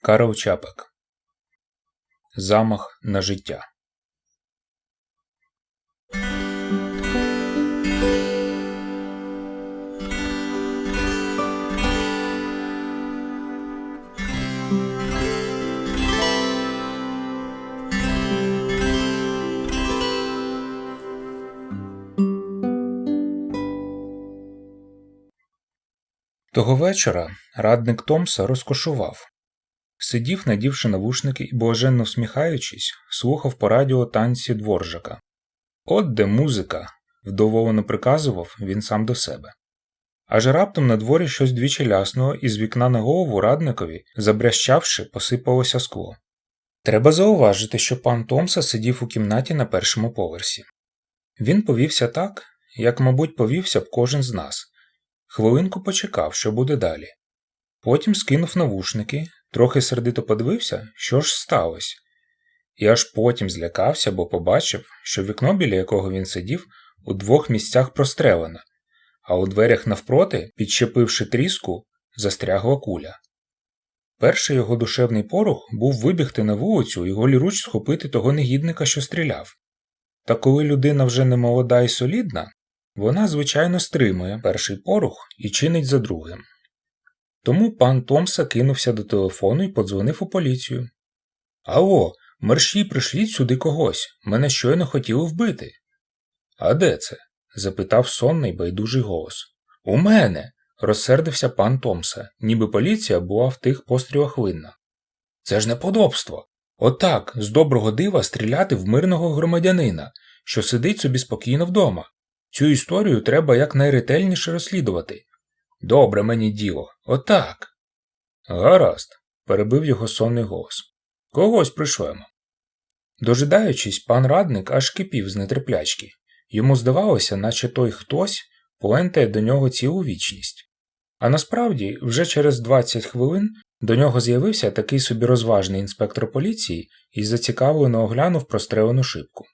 Карл Чапек Замах на життя. Того вечора радник Томса розкошував. Сидів, надівши навушники і блаженно всміхаючись, слухав по радіо танці дворжака. От де музика, вдоволено приказував він сам до себе. Аж раптом на дворі щось двічі ляснуло, і з вікна на голову радникові, забрящавши, посипалося скло. Треба зауважити, що пан Томса сидів у кімнаті на першому поверсі. Він повівся так, як, мабуть, повівся б кожен з нас. Хвилинку почекав, що буде далі. Потім скинув навушники, трохи сердито подивився, що ж сталося, і аж потім злякався, бо побачив, що вікно, біля якого він сидів, у двох місцях прострелено, а у дверях навпроти, підщепивши тріску, застрягла куля. Перший його душевний порох був вибігти на вулицю і голіруч схопити того негідника, що стріляв. Та коли людина вже не молода і солідна, вона, звичайно, стримує перший порух і чинить за другим. Тому пан Томса кинувся до телефону і подзвонив у поліцію. Алло, мерші пришліть сюди когось. Мене щойно хотіли вбити. А де це? запитав сонний байдужий голос. У мене. розсердився пан Томса, ніби поліція була в тих пострілах винна. Це ж неподобство. Отак, з доброго дива стріляти в мирного громадянина, що сидить собі спокійно вдома. Цю історію треба якнайретельніше розслідувати. Добре мені діло, отак. Гаразд, перебив його сонний голос. Когось пришлемо. Дожидаючись, пан радник аж кипів з нетерплячки. Йому здавалося, наче той хтось поентає до нього цілу вічність. А насправді, вже через 20 хвилин до нього з'явився такий собі розважний інспектор поліції і зацікавлено оглянув прострелену шибку.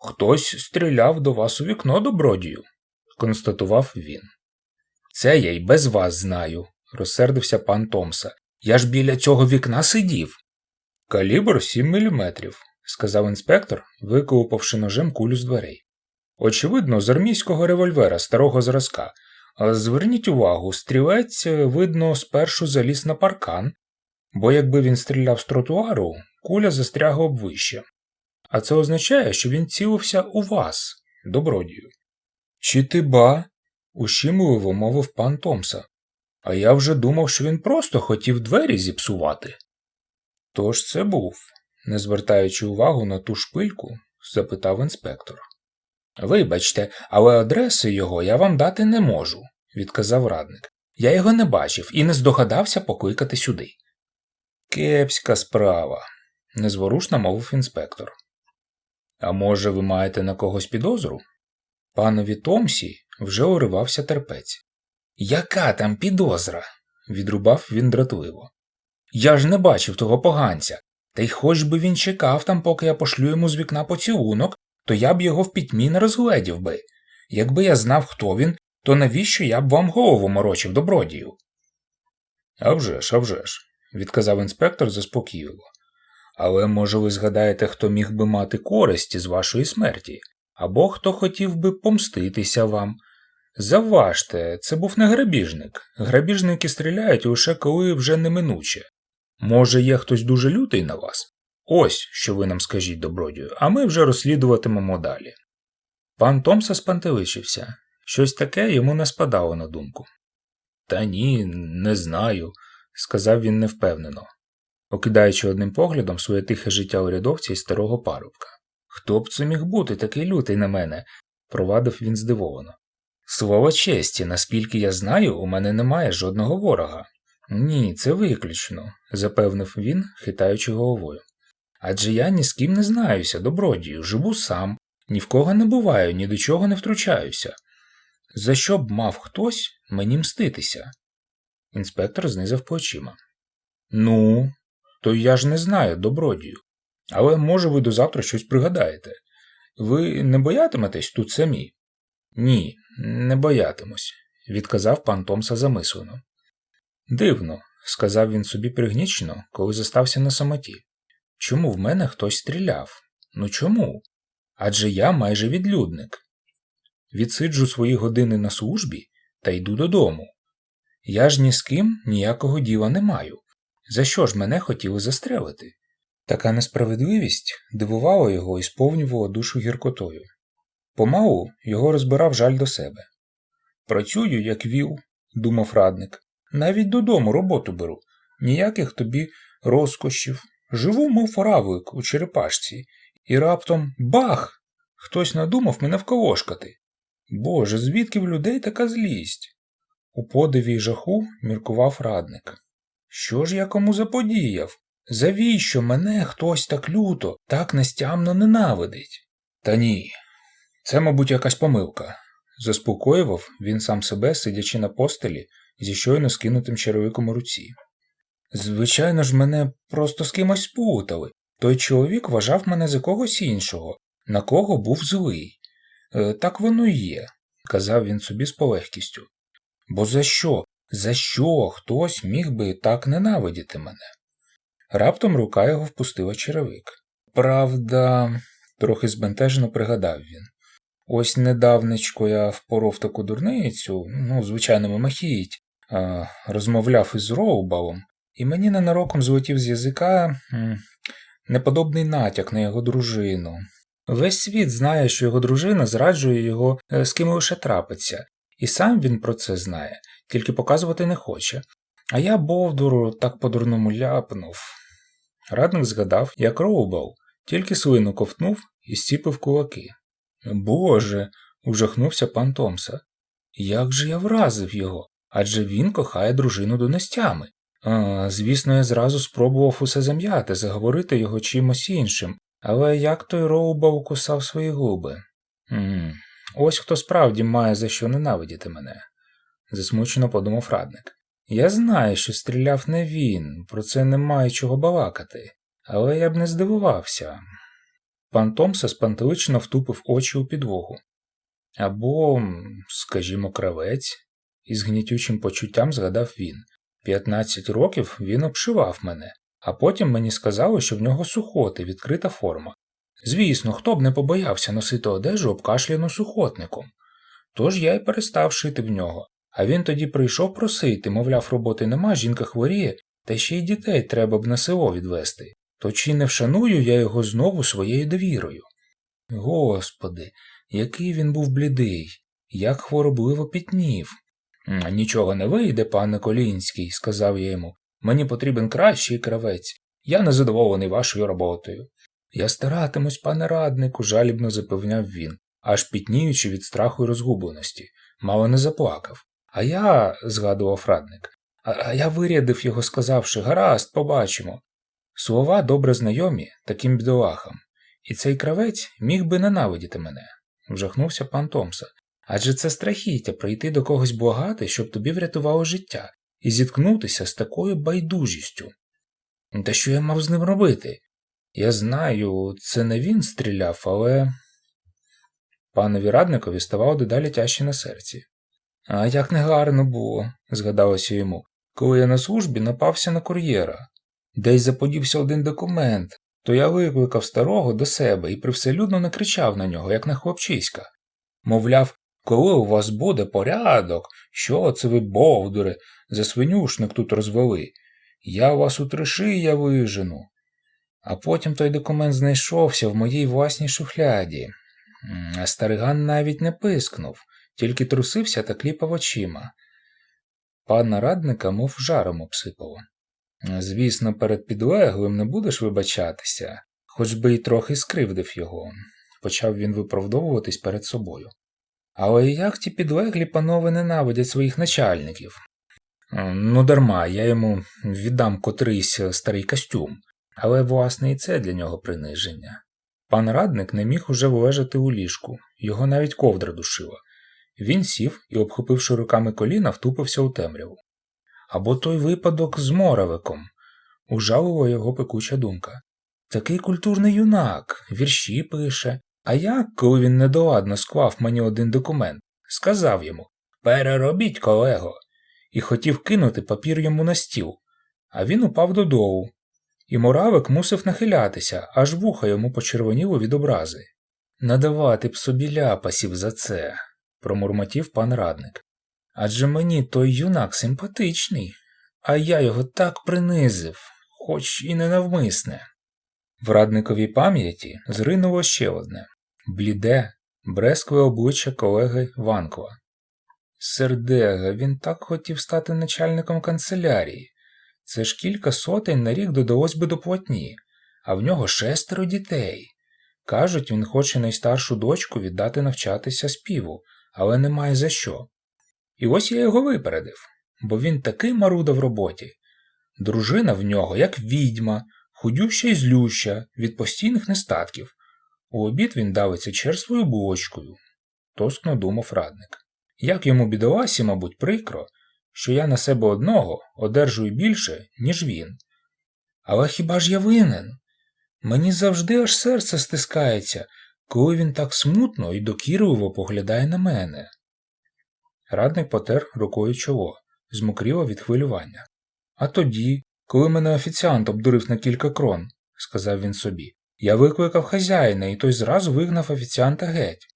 Хтось стріляв до вас у вікно добродію, констатував він. Це я й без вас знаю, розсердився пан Томса. Я ж біля цього вікна сидів. Калібр сім міліметрів, сказав інспектор, виколупавши ножем кулю з дверей. Очевидно, з армійського револьвера старого зразка. Зверніть увагу, стрілець, видно, спершу заліз на паркан, бо якби він стріляв з тротуару, куля застрягла б вище. А це означає, що він цілився у вас, добродію. Чи ти ба? Ущимливо мовив пан Томса. А я вже думав, що він просто хотів двері зіпсувати. Тож це був, не звертаючи увагу на ту шпильку, запитав інспектор. Вибачте, але адреси його я вам дати не можу, відказав радник. Я його не бачив і не здогадався покликати сюди. Кепська справа, незворушно мовив інспектор. А може, ви маєте на когось підозру? Панові Томсі вже уривався терпець. Яка там підозра? відрубав він дратливо. Я ж не бачив того поганця, та й хоч би він чекав там, поки я пошлю йому з вікна поцілунок, то я б його в пітьмі не розгледів би. Якби я знав, хто він, то навіщо я б вам голову морочив добродію? «А вже ж, а вже ж», – відказав інспектор заспокійливо. Але, може, ви згадаєте, хто міг би мати користь з вашої смерті, або хто хотів би помститися вам. Завважте, це був не грабіжник. Грабіжники стріляють лише коли вже неминуче. Може, є хтось дуже лютий на вас? Ось що ви нам скажіть, добродію, а ми вже розслідуватимемо далі. Пан Томса спантеличився. Щось таке йому не спадало на думку. Та ні, не знаю, сказав він невпевнено окидаючи одним поглядом своє тихе життя урядовця і старого парубка. Хто б це міг бути такий лютий на мене? провадив він здивовано. Слово честі, наскільки я знаю, у мене немає жодного ворога. Ні, це виключно, запевнив він, хитаючи головою. Адже я ні з ким не знаюся, добродію, живу сам, ні в кого не буваю, ні до чого не втручаюся. За що б мав хтось мені мститися? Інспектор знизав плечима. Ну, то я ж не знаю, добродію. Але, може, ви до завтра щось пригадаєте. Ви не боятиметесь тут самі? Ні, не боятимусь, відказав пан Томса замислено. Дивно, сказав він собі пригнічено, коли зостався на самоті. Чому в мене хтось стріляв? Ну чому? Адже я майже відлюдник. Відсиджу свої години на службі та йду додому. Я ж ні з ким ніякого діла не маю. За що ж мене хотіли застрелити? Така несправедливість дивувала його і сповнювала душу гіркотою. Помалу його розбирав жаль до себе. Працюю, як віл, думав радник. Навіть додому роботу беру. Ніяких тобі розкошів. Живу, мов равлик у черепашці, і раптом бах! Хтось надумав мене вколошкати. Боже, звідки в людей така злість? У подиві й жаху міркував радник. Що ж я кому заподіяв? Завіщо мене хтось так люто, так нестямно ненавидить? Та ні, це, мабуть, якась помилка. Заспокоював він сам себе, сидячи на постелі зі щойно скинутим черевиком у руці. Звичайно ж, мене просто з кимось спутали. Той чоловік вважав мене за когось іншого, на кого був злий. «Е, Так воно і є, казав він собі з полегкістю. Бо за що? За що хтось міг би так ненавидіти мене? Раптом рука його впустила черевик. Правда, трохи збентежено пригадав він. Ось недавнечко я впоров таку дурницю, ну, звичайно, мимохіть, розмовляв із Роубалом, і мені ненароком злетів з язика неподобний натяк на його дружину. Весь світ знає, що його дружина зраджує його е, з ким лише трапиться, і сам він про це знає, тільки показувати не хоче. А я Бовдуру так по-дурному ляпнув. Радник згадав, як Роубал тільки слину ковтнув і зціпив кулаки. Боже, ужахнувся пан Томса. Як же я вразив його? Адже він кохає дружину донестями. А, звісно, я зразу спробував усе зам'яти, заговорити його чимось іншим, але як той Роубал укусав свої губи. м Ось хто справді має за що ненавидіти мене, засмучено подумав радник. Я знаю, що стріляв не він, про це немає чого балакати, але я б не здивувався. Пан Томса спантеличено втупив очі у підлогу. Або, скажімо, кравець, із гнітючим почуттям згадав він. П'ятнадцять років він обшивав мене, а потім мені сказали, що в нього сухоти, відкрита форма. Звісно, хто б не побоявся носити одежу обкашляну сухотником. Тож я й перестав шити в нього, а він тоді прийшов просити, мовляв, роботи нема, жінка хворіє, та ще й дітей треба б на село відвести. То чи не вшаную я його знову своєю довірою? Господи, який він був блідий, як хворобливо пітнів. Нічого не вийде, пане Колінський, сказав я йому. Мені потрібен кращий кравець. Я не задоволений вашою роботою. Я старатимусь, пане раднику, жалібно запевняв він, аж пітніючи від страху і розгубленості, мало не заплакав. А я, згадував радник, а, я вирядив його, сказавши гаразд, побачимо. Слова добре знайомі таким бідолахам, і цей кравець міг би ненавидіти мене, вжахнувся пан Томса. Адже це страхіття прийти до когось благати, щоб тобі врятувало життя, і зіткнутися з такою байдужістю. Та що я мав з ним робити? Я знаю, це не він стріляв, але. Панові радникові ставало дедалі тяжче на серці. А як негарно було, згадалося йому, коли я на службі напався на кур'єра. Десь заподівся один документ, то я викликав старого до себе і привселюдно накричав на нього, як на хлопчиська. Мовляв, коли у вас буде порядок, що це ви, бовдури, за свинюшник тут розвели? Я вас у три шия вижену. А потім той документ знайшовся в моїй власній шухляді. А стариган навіть не пискнув, тільки трусився та кліпав очима. Пана радника, мов жаром обсипало. Звісно, перед підлеглим не будеш вибачатися, хоч би й трохи скривдив його, почав він виправдовуватись перед собою. Але як ті підлеглі панове ненавидять своїх начальників? Ну, дарма, я йому віддам котрийсь старий костюм, але власне і це для нього приниження. Пан радник не міг уже вилежати у ліжку, його навіть ковдра душила. Він сів і, обхопивши руками коліна, втупився у темряву. Або той випадок з моравиком, ужалила його пекуча думка. Такий культурний юнак, вірші пише. А я, коли він недоладно склав мені один документ, сказав йому Переробіть, колего, і хотів кинути папір йому на стіл. а він упав додолу, і муравик мусив нахилятися, аж вуха йому почервоніло від образи. Надавати б собі ляпасів за це, промурмотів пан радник. Адже мені той юнак симпатичний, а я його так принизив, хоч і ненавмисне. В радниковій пам'яті зринуло ще одне бліде, брескве обличчя колеги Ванкова. Сердега, він так хотів стати начальником канцелярії. Це ж кілька сотень на рік додалось би до платні, а в нього шестеро дітей. Кажуть, він хоче найстаршу дочку віддати навчатися співу, але немає за що. І ось я його випередив, бо він такий маруда в роботі. Дружина в нього, як відьма, худюща й злюща, від постійних нестатків. У обід він давиться черствою булочкою, тоскно думав радник. Як йому бідоласі, мабуть, прикро, що я на себе одного одержую більше, ніж він. Але хіба ж я винен? Мені завжди аж серце стискається, коли він так смутно і докірливо поглядає на мене. Радник потер рукою чоло, змокріло від хвилювання. А тоді, коли мене офіціант обдурив на кілька крон, сказав він собі, я викликав хазяїна, і той зразу вигнав офіціанта геть.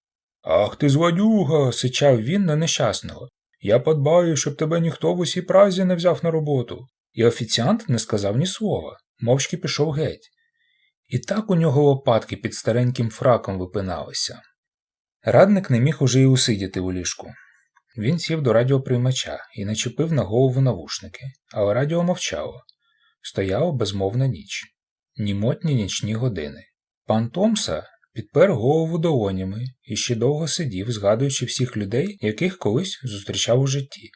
Ах ти злодюга, сичав він на нещасного. Я подбаю, щоб тебе ніхто в усій празі не взяв на роботу. І офіціант не сказав ні слова, мовчки пішов геть. І так у нього лопатки під стареньким фраком випиналися. Радник не міг уже й усидіти у ліжку. Він сів до радіоприймача і начепив на голову навушники, але радіо мовчало. Стояла безмовна ніч, німотні нічні години. Пан Томса підпер голову долонями і ще довго сидів, згадуючи всіх людей, яких колись зустрічав у житті,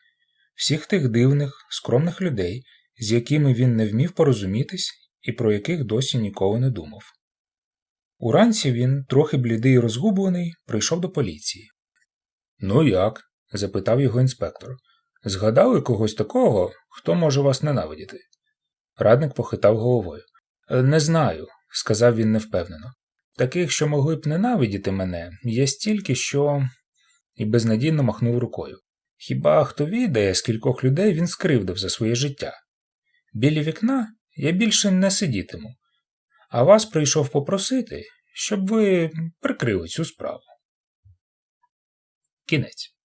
всіх тих дивних, скромних людей, з якими він не вмів порозумітись і про яких досі ніколи не думав. Уранці він, трохи блідий і розгублений, прийшов до поліції. Ну як? запитав його інспектор. Згадали когось такого, хто може вас ненавидіти? Радник похитав головою. «Е, Не знаю, сказав він невпевнено. Таких, що могли б ненавидіти мене, є стільки, що. і безнадійно махнув рукою. Хіба хто відає, скількох людей він скривдив за своє життя? Біля вікна я більше не сидітиму, а вас прийшов попросити, щоб ви прикрили цю справу. Кінець.